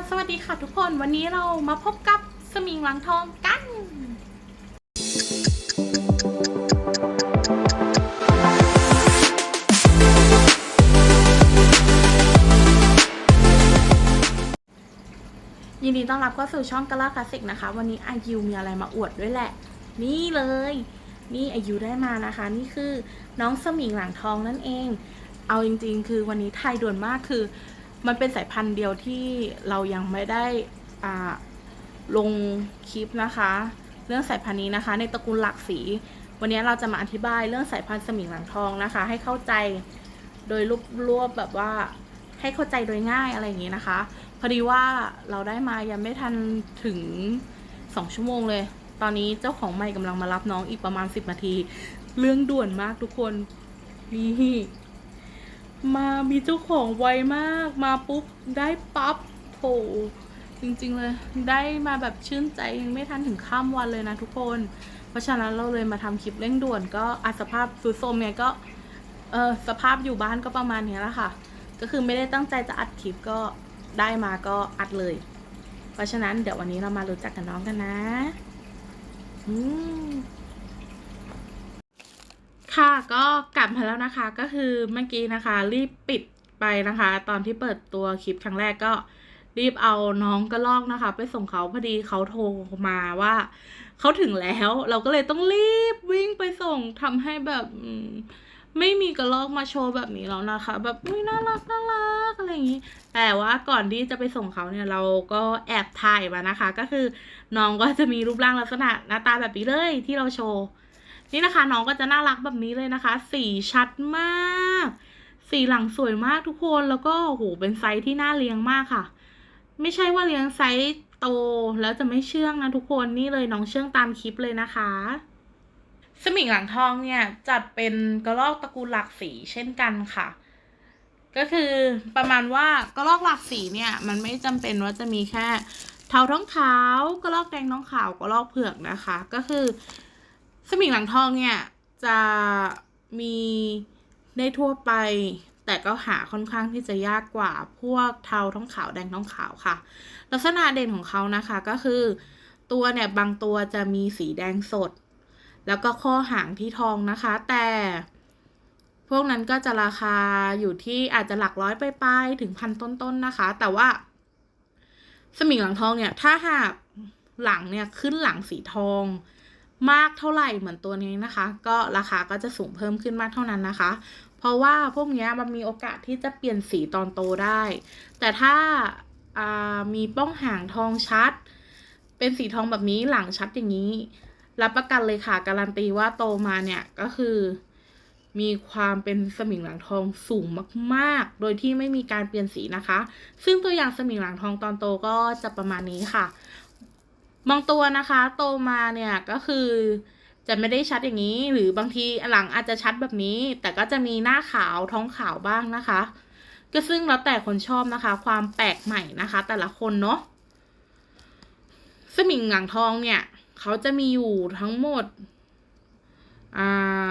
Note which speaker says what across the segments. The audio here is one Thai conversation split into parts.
Speaker 1: บสวัสดีค่ะทุกคนวันนี้เรามาพบกับสมิงหลังทองกัน ยินดีต้อนรับเข้าสู่ช่องกะลาคลาสสิกนะคะ วันนี้อายุมีอะไรมาอวดด้วยแหละ นี่เลย นี่อายุได้มานะคะ นี่คือน้องสมิงหลังทองนั่นเอง เอาจริง ๆ คือวันนี้ไทยด่วนมากคือ มันเป็นสายพันธุ์เดียวที่เรายังไม่ได้อ่าลงคลิปนะคะ เรื่องสายพันธุ์นี้นะคะ ในตระกูลหลักสี วันนี้เราจะมาอธิบายเรื่องสายพันธุ์สมิงหลังทองนะคะ ให้เข้าใจโดยรวบรวบแบบว่าให้เข้าใจโดยง่ายอะไรอย่างนี้นะคะ พอดีว่าเราได้มายังไม่ทันถึงสองชั่วโมงเลย ตอนนี้เจ้าของใหม่กำลังมารับน้องอีกประมาณสิบนาที เรื่องด่วนมากทุกคนนี่ มามีเจ้าของไวมากมาปุ๊บได้ปั๊บโถจริงๆเลย ได้มาแบบชื่นใจยังไม่ทันถึงข้ามวันเลยนะทุกคน เพราะฉะนั้นเราเลยมาทำคลิปเร่งด่วนก็อาสภาพซุดโทมเนยก็เออสภาพอยู่บ้านก็ประมาณนี้แหละค่ะ ก็คือไม่ได้ตั้งใจจะอัดคลิปก็ได้มาก็อัดเลย เพราะฉะนั้นเดี๋ยววันนี้เรามารู้จักกับน้องกันนะ อืม ค่ะก็กลับมาแล้วนะคะก็คือเมื่อกี้นะคะ รีบปิดไปนะคะ ตอนที่เปิดตัวคลิปครั้งแรกก็รีบเอาน้องกระลอกนะคะ ไปส่งเขาพอดีเขาโทรมาว่าเขาถึงแล้ว เราก็เลยต้องรีบวิ่งไปส่งทำให้แบบไม่มีกระลอกมาโชว์แบบนี้แล้วนะคะ แบบอุ้ยน่ารักน่ารักอะไรอย่างนี้ แต่ว่าก่อนที่จะไปส่งเขาเนี่ยเราก็แอบถ่ายมานะคะ ก็คือน้องก็จะมีรูปร่างลักษณะหน้าตาแบบนี้เลยที่เราโชว์ นี่นะคะน้องก็จะน่ารักแบบนี้เลยนะคะ สีชัดมาก สีหลังสวยมากทุกคนแล้วก็โหเป็นไซส์ที่น่าเลี้ยงมากค่ะ ไม่ใช่ว่าเลี้ยงไซส์โตแล้วจะไม่เชื่องนะทุกคนนี่เลยน้องเชื่องตามคลิปเลยนะคะ สมิงหลังทองเนี่ยจัดเป็นกระรอกตระกูลหลากสีเช่นกันค่ะก็คือประมาณว่ากระรอกหลากสีเนี่ย มันไม่จำเป็นว่าจะมีแค่เทาท้องขาวกระรอกแดงท้องขาวกระรอกเผือกนะคะ ก็คือ สมิงหลังทองเนี่ยจะมีได้ทั่วไป แต่ก็หาค่อนข้างที่จะยากกว่าพวกเทาท้องขาวแดงท้องขาวค่ะ ลักษณะเด่นของเขานะคะก็คือ ตัวเนี่ยบางตัวจะมีสีแดงสด แล้วก็ข้อหางที่ทองนะคะ แต่พวกนั้นก็จะราคาอยู่ที่อาจจะหลักร้อยไปลายๆถึงพันต้นๆนนะคะ แต่ว่า สมิงหลังทองเนี่ย ถ้าหากหลังเนี่ยขึ้นหลังสีทอง มากเท่าไหร่เหมือนตัวนี้นะคะ ก็ราคาก็จะสูงเพิ่มขึ้นมากเท่านั้นนะคะ เพราะว่าพวกนี้มันมีโอกาสที่จะเปลี่ยนสีตอนโตได้ แต่ถ้าามีป้องหางทองชัด เป็นสีทองแบบนี้หลังชัดอย่างนี้ รับประกันเลยค่ะ การันตีว่าโตมาเนี่ยก็คือมีความเป็นสมิงหลังทองสูงมากๆ โดยที่ไม่มีการเปลี่ยนสีนะคะ ซึ่งตัวอย่างสมิงหลังทองตอนโตก็จะประมาณนี้ค่ะ บางตัวนะคะโตมาเนี่ยก็คือจะไม่ได้ชัดอย่างนี้ หรือบางทีหลังอาจจะชัดแบบนี้ แต่ก็จะมีหน้าขาวท้องขาวบ้างนะคะ ก็ซึ่งแล้วแต่คนชอบนะคะ ความแปลกใหม่นะคะ แต่ละคนเนาะสมิงหลังทองเนี่ย เขาจะมีอยู่ทั้งหมดอ่า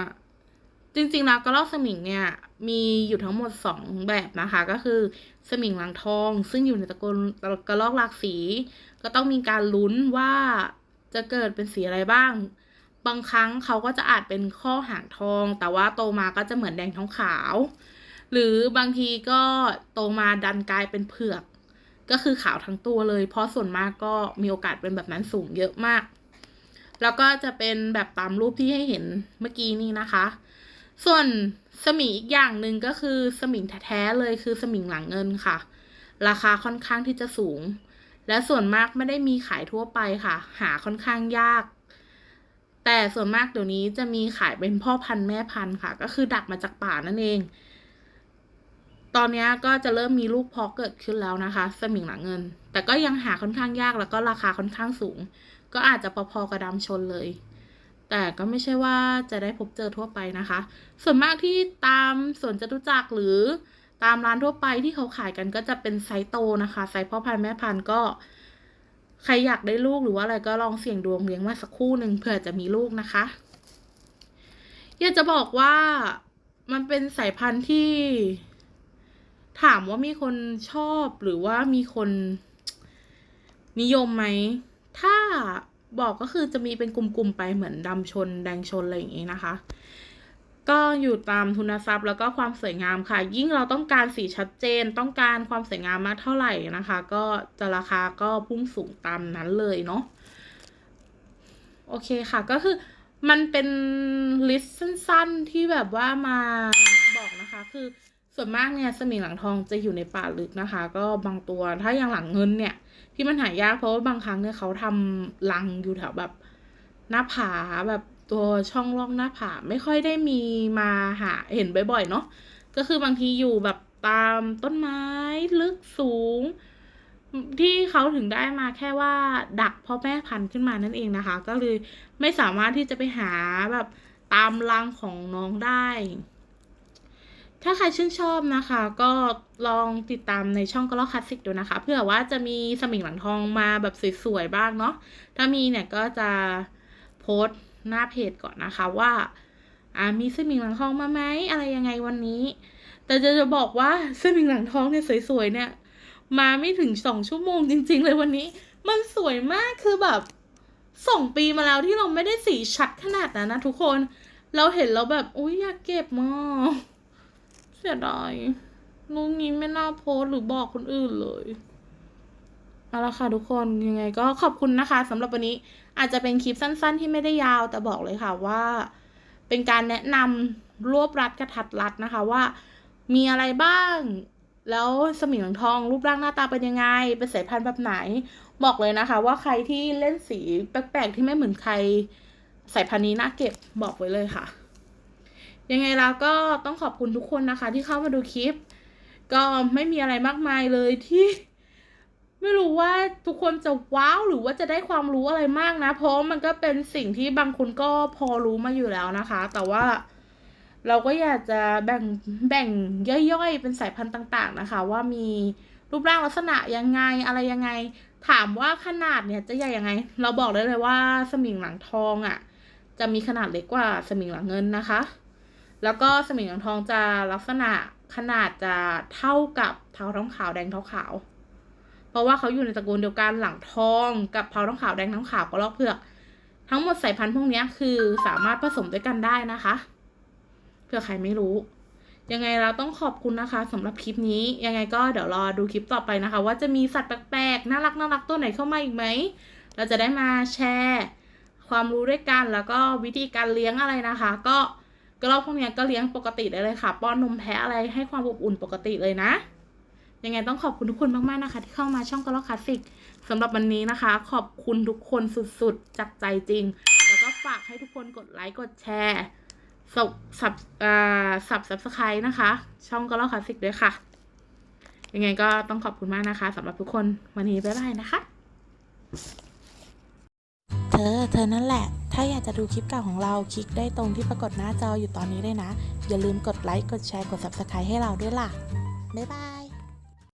Speaker 1: จริงๆแล้วกระรอกสมิงเนี่ย มีอยู่ทั้งหมดสองแบบนะคะ ก็คือสมิงหลังทอง ซึ่งอยู่ในตระกูลกระรอกหลากสี ก็ต้องมีการลุ้นว่าจะเกิดเป็นสีอะไรบ้าง บางครั้งเขาก็จะอาจเป็นข้อหางทอง แต่ว่าโตมาก็จะเหมือนแดงท้องขาว หรือบางทีก็โตมาดันกลายเป็นเผือก ก็คือขาวทั้งตัวเลย เพราะส่วนมากก็มีโอกาสเป็นแบบนั้นสูงเยอะมาก แล้วก็จะเป็นแบบตามรูปที่ให้เห็นเมื่อกี้นี้นะคะ ส่วนสมิงอีกอย่างหนึ่งก็คือสมิงแท้ๆเลยคือสมิงหลังเงินค่ะ ราคาค่อนข้างที่จะสูง และส่วนมากไม่ได้มีขายทั่วไปค่ะ หาค่อนข้างยาก แต่ส่วนมากเดี๋ยวนี้จะมีขายเป็นพ่อพันธุ์แม่พันธุ์ค่ะ ก็คือดักมาจากป่านั่นเอง ตอนนี้ก็จะเริ่มมีลูกพาะเกิดขึ้นแล้วนะคะ สมิงหลังเงิน แต่ก็ยังหาค่อนข้างยากแล้วก็ราคาค่อนข้างสูง ก็อาจจะพอๆกับดำชนเลย แต่ก็ไม่ใช่ว่าจะได้พบเจอทั่วไปนะคะ ส่วนมากที่ตามสวนจตุจักรหรือตามร้านทั่วไปที่เขาขายกันก็จะเป็นไซส์โตนะคะ ไซส์พ่อพันธุ์แม่พันธุ์ก็ ใครอยากได้ลูกหรือว่าอะไรก็ลองเสี่ยงดวงเลี้ยงมาสักคู่หนึ่งเผื่อจะมีลูกนะคะอยากจะบอกว่ามันเป็นสายพันธุ์ที่ ถามว่ามีคนชอบหรือว่ามีคนนิยมไหม ถ้า บอกก็คือจะมีเป็นกลุ่มๆไปเหมือนดำชนแดงชนอะไรอย่างนี้นะคะ ก็อยู่ตามทุนทรัพย์แล้วก็ความสวยงามค่ะ ยิ่งเราต้องการสีชัดเจน ต้องการความสวยงามมากเท่าไหร่นะคะ ก็จะราคาก็พุ่งสูงตามนั้นเลยเนาะโอเคค่ะก็คือมันเป็นลิสต์สั้นๆที่แบบว่ามาบอกนะคะ คือส่วนมากเนี่ยสมิงหลังทองจะอยู่ในป่าลึกนะคะ ก็บางตัวถ้าอย่างหลังเงินเนี่ย ที่มันหายากเพราะว่าบางครั้งเนี่ยเขาทำรังอยู่แถวแบบหน้าผาแบบตัวช่องร่องหน้าผาไม่ค่อยได้มีมาหาเห็นบ่อยๆเนาะก็คือบางทีอยู่แบบตามต้นไม้ลึกสูง ที่เขาถึงได้มาแค่ว่าดักพ่อแม่พันธุ์ขึ้นมานั่นเองนะคะ ก็เลยไม่สามารถที่จะไปหาแบบตามรังของน้องได้ ถ้าใครชื่นชอบนะคะ ก็ลองติดตามในช่องกล้อคลาสสิกดูนะคะ เพื่อว่าจะมีสมิงหลังทองมาแบบสวยๆบ้างเนาะถ้ามีเนี่ยก็จะโพสต์หน้าเพจก่อนนะคะว่าอ่ามีสมิงหลังทองมาไหมอะไรยังไงวันนี้ แต่จะจะบอกว่าสมิงหลังทองเนี่ยสวยๆเนี่ย มาไม่ถึงสองชั่วโมงจริง ๆ เลยวันนี้ มันสวยมากคือแบบสองปีมาแล้วที่เราไม่ได้สีชัดขนาดนั้นนะทุกคน เราเห็นแล้วแบบอุ้ยอยากเก็บมาก สียดายลูกนี้ไม่น่าโพสหรือบอกคนอื่นเลยเอาละค่ะทุกคนยังไงก็ขอบคุณนะคะสำหรับวันนี้อาจจะเป็นคลิปสั้น ๆ ที่ไม่ได้ยาวแต่บอกเลยค่ะว่า เป็นการแนะนำรวบรัดกระทัดรัดนะคะว่า มีอะไรบ้าง แล้วสมิงหลังทอง รูปร่างหน้าตาเป็นยังไง เป็นสายพันธุ์แบบไหน บอกเลยนะคะ ว่าใครที่เล่นสีแปลกๆที่ไม่เหมือนใครสายพันธุ์นี้น่าเก็บบอกไว้เลยค่ะ ยังไงแล้วก็ต้องขอบคุณทุกคนนะคะ ที่เข้ามาดูคลิป ก็ไม่มีอะไรมากมายเลยที่ ไม่รู้ว่าทุกคนจะว้าวหรือว่าจะได้ความรู้อะไรมากนะ เพราะมันก็เป็นสิ่งที่บางคนก็พอรู้มาอยู่แล้วนะคะ แต่ว่าเราก็อยากจะแบ่งแบ่งย่อยๆ เป็นสายพันธุ์ต่าง ๆ นะคะ ว่ามีรูปร่างลักษณะยังไงอะไรยังไง ถามว่าขนาดเนี่ยจะใหญ่ยังไง เราบอกได้เลยว่าสมิงหลังทองอะ่ะ จะมีขนาดเล็กกว่าสมิงหลังเงินนะคะ แล้วก็สมิงหลังทองจะลักษณะขนาดจะเท่ากับเท้าทองขาวแดงเท้าขาว เพราะว่าเขาอยู่ในตระกูลเดียวกันหลังทองกับเท้าทองขาวแดงท้องขาวก็ลอกเผือก ทั้งหมดสายพันธุ์พวกนี้คือสามารถผสมด้วยกันได้นะคะเผื่อใครไม่รู้ ยังไงเราต้องขอบคุณนะคะสำหรับคลิปนี้ ยังไงก็เดี๋ยวรอดูคลิปต่อไปนะคะ ว่าจะมีสัตว์แปลกๆน่ารักน่ารักตัวไหนเข้ามาอีกไหมเราจะได้มาแชร์ ความรู้ด้วยกันแล้วก็วิธีการเลี้ยงอะไรนะคะ ก็ กระรอกพวกเนี้ยก็เลี้ยงปกติได้เลยค่ะ ป้อนนมแพะอะไรให้ความอบอุ่นปกติเลยนะ ยังไงต้องขอบคุณทุกคนมากๆนะคะ ที่เข้ามาช่องกระรอกคลาสสิกสำหรับวันนี้นะคะ ขอบคุณทุกคนสุดๆจากใจจริง แล้วก็ฝากให้ทุกคนกดไลค์กดแชร์สับสับอ่าสับสับสไครนะคะ ช่องก็เล่าคลาสสิกด้วยค่ะ ยังไงก็ต้องขอบคุณมากนะคะสำหรับทุกคนวันนี้บ๊ายบายนะคะ
Speaker 2: เธอ เธอนั่นแหละ ถ้าอยากจะดูคลิปเก่าของเรา คลิกได้ตรงที่ปรากฏหน้าจออยู่ตอนนี้เลยนะ อย่าลืมกดไลค์ กดแชร์ กด Subscribe ให้เราด้วยล่ะ บ๊ายบาย